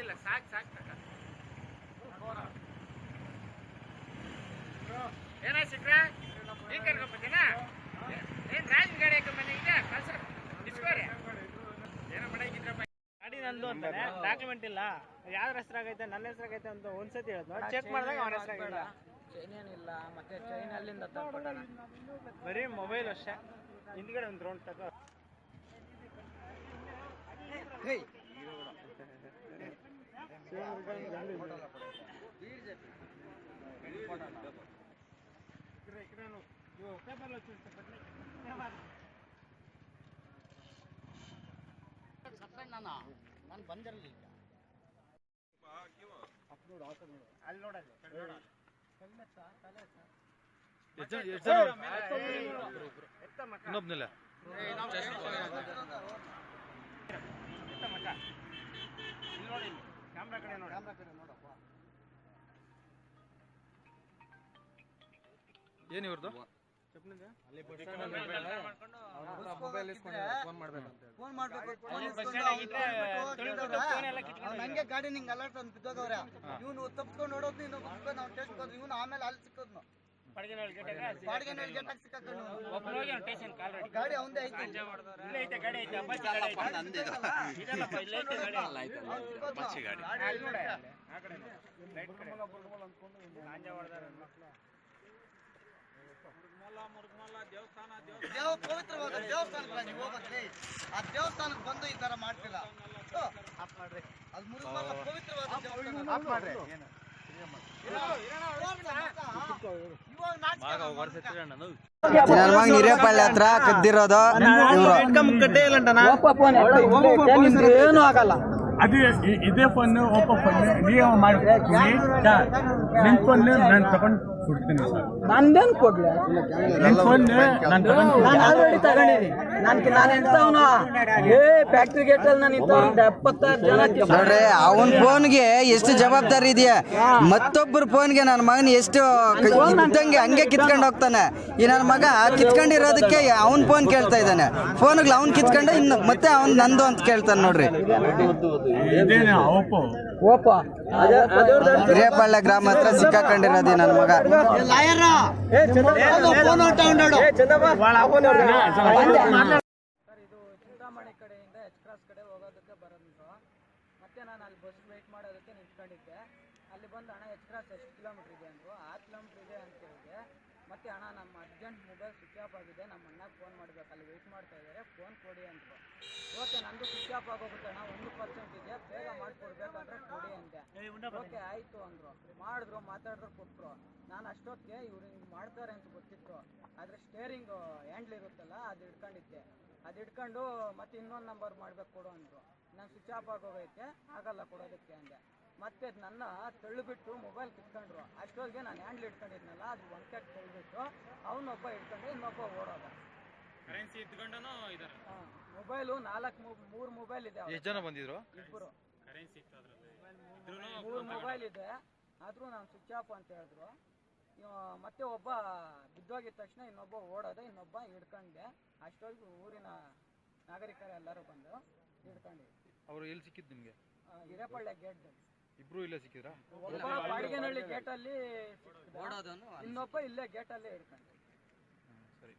ಇಲ್ಲ ಸಾಕು ಸಾಕು ಸಾಕು ಏನಾಯ್ತು ಸಿಕ್ರ ನೀನ್ ಕರ್ಕೊಂಡ್ ಬಂದಿನಾ ಏನ್ ರಾಜ್ ಗಾಡಿ ಹಾಕೊಂಡ್ ಬಂದಿದ್ದೆ ಕಳ್ಸ ಇಸ್ಕೋರಿ ಏನೋ ಮಾಡಂಗಿದ್ರಪ್ಪ ಗಾಡಿ ನಂದು ಅಂತಾನೆ ಡಾಕ್ಯುಮೆಂಟ್ ಇಲ್ಲ ಯಾವ್ದ್ರ ಹೆಸರಾಗೈತೆ ನನ್ನ ಹೆಸರಾಗೈತೆ ಅಂತ ಒಂದ್ಸತಿ ಹೇಳಿದ್ನು ಚೆಕ್ ಮಾಡಿದಾಗ ಅವನ ಹೆಸರಾಗಿಲ್ಲ ಚೈನ್ ಏನಿಲ್ಲ ಮತ್ತೆ ಚೈನ್ ಅಲ್ಲಿಂದ ತಗೊಂಡ ಬರೀ ಮೊಬೈಲ್ ಅಷ್ಟೇ ಹಿಂದ್ಗಡೆ ಒಂದು ರೌಂಡ್ ತಗೋ ನಾನು ಬಂದಿರಲಿಲ್ಲ ಅಲ್ಲಿ ನೋಡಲ್ಲಿ ಎತ್ತ ಇನ್ನೊಬ್ನಿಲ್ಲ ಎತ್ತ ಮಕ್ಕ ಇಲ್ಲಿ ನೋಡಿ ಇಲ್ಲಿ ಕ್ಯಾಮ್ರಾ ಕಡೆ ನೋಡಿ ಏನ್ ಇವ್ರದ್ದು ಫೋನ್ ಮಾಡ್ಬೇಕು ಅಲ್ಲಿ ಬಸ್ ಸ್ಟ್ಯಾಂಡ್ ಆಗಿದ್ರೆ ತುಳಿದ್ಬಿಟ್ಟು ಫೋನ್ ಎಲ್ಲ ಕಿತ್ಕೊಂಡು ನಂಗೆ ಗಾಡಿ ನಿಂಗೆ ಅಲರ್ಟ್ ಅಂತ ಬಿದ್ದೋಗವ್ರೆ. ಇವನು ತಪ್ಪಿಸ್ಕೊಂಡು ನೋಡೋದು ಇನ್ನೊಬ್ಬ ನಾವು ಟೆಸ್ಟ್ ಇವನು ಆಮೇಲೆ ಅಲ್ಲಿ ಸಿಕ್ಕೋದ್ನು. ಪಡಗಿನಹಳ್ಳಿ ಗೇಟಾಗ ಬಾಡಿಗೆ ನೋಡಿ ಗೇಟಾಗಿ ಸಿಕ್ಕಾಕೊಂಡು ಒಬ್ಬನು ಹೋಗಿ. ಅವ್ನು ಸ್ಟೇಷನ್ ಕಾಲ್ ರೆಡಿ. ಗಾಡಿ ಅವಂದೇ ಐತಿ. ಇಲ್ಲೇ ಐತೆ ಗಾಡಿ ಐತೆ ಅಪ್ಪಾಜಿ ಗಾಡಿ ಐತೆ. ಇದಲ್ಲಪ್ಪ ಇಲ್ಲೇ ಐತೆ ಗಾಡಿ. ಅವ್ನು ಸಿಕ್ಕೋದ್ನು. ಅಲ್ಲಿ ನೋಡಿ. ಆ ಕಡೆ ನೋಡಿ. ರೈಟ್ ಕಡೆ. ಗಾಂಜ ಹೊಡ್ದಾರೆ ಮಕ್ಳು. ದೇವ ಪವಿತ್ರವಾದ ದೇವಸ್ಥಾನಕ್ಕೆ ನೀವು ಹೋಗೋದ್ರಿ ಆ ದೇವಸ್ಥಾನಕ್ಕೆ ಬಂದು ಈ ತರ ಮಾಡ್ತಿಲ್ಲ ಅದ್ ಅದು ಮುರುಘಮಲ ಪವಿತ್ರವಾದ ದೇವಸ್ಥಾನ. ನಾಚಿಕೆ ಹಿರೇಪಳ್ಳಿ ಹತ್ರ ಕದ್ದಿರೋದು ಏನು ಆಗಲ್ಲ. ಅದು ಇದೇ ಫೋನ್ ಓಪೋ ಫೋನ್ ನೀವು ಮಾಡ್ತೀನಿ ನಿನ್ ಫೋನ್ ನಾನು ತಗೊಂಡು ಕೊಡ್ತೀನಿ ಸರ್. ನಂದೇನ್ ಕೊಡ್ಲಿ. ಫೋನ್ ನಾನು ನಾನು ಆಲ್ರೆಡಿ ತಗೊಂಡಿದ್ದೀನಿ ನಾನು ನಾನು ಎಂತವನು? ಏ ಫ್ಯಾಕ್ಟ್ರಿ ಗೇಟ್ ಅಲ್ಲಿ ನಾನು ಇಂತ ಒಂದು ಎಪ್ಪತ್ತಾರು ಜನ ನೋಡ್ರಿ ಅವನ್ ಫೋನ್ಗೆ ಎಷ್ಟು ಜವಾಬ್ದಾರಿ ಇದೆಯಾ? ಮತ್ತೊಬ್ಬರ ಫೋನ್ಗೆ ನನ್ನ ಮಗನ್ ಎಷ್ಟು ಕ- ಇದ್ದಂಗೆ ಹಂಗೆ ಕಿತ್ಕೊಂಡು ಹೋಗ್ತಾನೆ. ಈ ನನ್ನ ಮಗ ಕಿತ್ಕೊಂಡಿರೋದಕ್ಕೆ ಅವನ್ ಫೋನ್ ಕೇಳ್ತಾ ಇದ್ದಾನೆ. ಫೋನ್ಗಳು ಅವ್ನ್ ಕಿತ್ಕೊಂಡು ಇನ್ನು ಮತ್ತೆ ಅವ್ನ್ ನಂದು ಅಂತ ಕೇಳ್ತಾನೆ ನೋಡ್ರಿ. ಇದೇನೆ ಓಪೋ ಹಿರೇಪಳ್ಳಿ ಗ್ರಾಮ ಹತ್ರ ಸಿಕ್ಕಾಕೊಂಡಿರೋದಿ ನನ್ನ ಮಗ. ಲಾಯರ. ಫೋನ್ ತಗೊಂಡಾಡು ಸರ್ ಇದು ಚಿಂತಾಮಣಿ ಕಡೆಯಿಂದ ಎಚ್ ಕ್ರಾಸ್ ಕಡೆ ಹೋಗೋದಕ್ಕೆ ಬರೋದು ಮತ್ತೆ ನಾನು ಅಲ್ಲಿ ಬಸ್ ವೇಟ್ ಮಾಡೋದಕ್ಕೆ ನಿಂತ್ಕೊಂಡಿದ್ದೆ. ಅಲ್ಲಿ ಬಂದು ಹಣ ಎಚ್ ಕ್ರಾಸ್ ಎಷ್ಟು ಕಿಲೋಮೀಟ್ರ್ ಇದೆ ಅಂದರು. ಆರು ಕಿಲೋಮೀಟ್ರ್ ಇದೆ ಅಂತ ಹೇಳಿದೆ. ಮತ್ತೆ ಹಣ ನಮ್ಮ ಅರ್ಜೆಂಟ್ ಮೊಬೈಲ್ ಸ್ವಿಚ್ ಆಫ್ ಆಗಿದೆ. ನಮ್ಮ ಅಣ್ಣಗೆ ಫೋನ್ ಮಾಡಬೇಕು. ಅಲ್ಲಿ ವೆಯ್ಟ್ ಮಾಡ್ತಾ ಇದ್ದಾರೆ. ಫೋನ್ ಕೊಡಿ ಅಂದರು. ಓಕೆ ನಂದು ಸ್ವಿಚ್ ಆಫ್ ಆಗೋಗುತ್ತೆ ಅಣ್ಣ. ಒಂದು ಪರ್ಸೆಂಟ್ ಇದೆ. ಬೇಗ ಮಾಡಿಕೊಡ್ಬೇಕು ಓಕೆ ಆಯ್ತು ಅಂದರು. ಮಾಡಿದ್ರು ಮಾತಾಡಿದ್ರು ಕೊಟ್ಟರು ನಾನು ಅಷ್ಟೊತ್ತಿಗೆ ಇವ್ರು ಹಿಂಗೆ ಮಾಡ್ತಾರೆ ಅಂತ ಗೊತ್ತಿತ್ತು. ಆದ್ರೆ ಸ್ಟೇರಿಂಗ್ ಹ್ಯಾಂಡ್ಲ್ ಇರುತ್ತಲ್ಲ ಅದು ಇಟ್ಕೊಂಡಿದ್ದೆ ಅದು ಇಟ್ಕೊಂಡು ಮತ್ತೆ ಇನ್ನೊಂದು ನಂಬರ್ ಮಾಡ್ಬೇಕು ಕೊಡು ಅಂದರು. ನಾನು ಸ್ವಿಚ್ ಆಫ್ ಆಗೋಗೈತೆ ಆಗಲ್ಲ ಕೊಡೋದಕ್ಕೆ ಅಂದೆ. ಮತ್ತೆ ನನ್ನ ತಳ್ಳಿಬಿಟ್ಟು ಮೊಬೈಲ್ ಕಿತ್ಕೊಂಡ್ರು. ಅಷ್ಟೊತ್ತಿಗೆ ನಾನು ಹ್ಯಾಂಡ್ಲ್ ಹಿಡ್ಕೊಂಡಿದ್ನಲ್ಲ ಅದು ಒಂದ್ಕೆ ತಳ್ಳಿಬಿಟ್ಟು ಅವನೊಬ್ಬ ಇಟ್ಕೊಂಡ್ರೆ ಇನ್ನೊಬ್ಬ ಓಡೋದ. ಮೊಬೈಲು ನಾಲ್ಕು ಮೂರು ಮೊಬೈಲ್ ಇದೆ ಎಷ್ಟು ಜನ ಬಂದಿದ್ರು? ಇಬ್ಬರು ಮೂರು ಮೊಬೈಲ್ ಇದೆ. ಆದರೂ ನಾನು ಸ್ವಿಚ್ ಆಫ್ ಅಂತ ಹೇಳಿದ್ರು. ಮತ್ತೆ ಒಬ್ಬ ಬಿದ್ದೋಗಿದ ತಕ್ಷಣ ಇನ್ನೊಬ್ಬ ಓಡೋದೆ ಇನ್ನೊಬ್ಬ ಹಿಡ್ಕಂಡೆ. ಅಷ್ಟೊಂದು ಊರಿನ ನಾಗರಿಕರು ಎಲ್ಲರೂ ಬಂದು ಹಿಡ್ಕೊಂಡು. ಅವರು ಎಲ್ಲಿ ಸಿಕ್ಕಿದ್ದು ನಿಮಗೆ? ಹಿರೇಪಳ್ಳೆ ಗೇಟ್ ಇಬ್ರು ಇಲ್ಲೇ ಸಿಕ್ಕಿದ್ರಾ? ಒಬ್ಬ ಬಾಡಿಗೆನಹಳ್ಳಿ ಗೇಟಲ್ಲಿ ಇನ್ನೊಬ್ಬ ಇಲ್ಲೇ ಗೇಟಲ್ಲೇ ಹಿಡ್ಕೊಂಡು. ಸರಿ.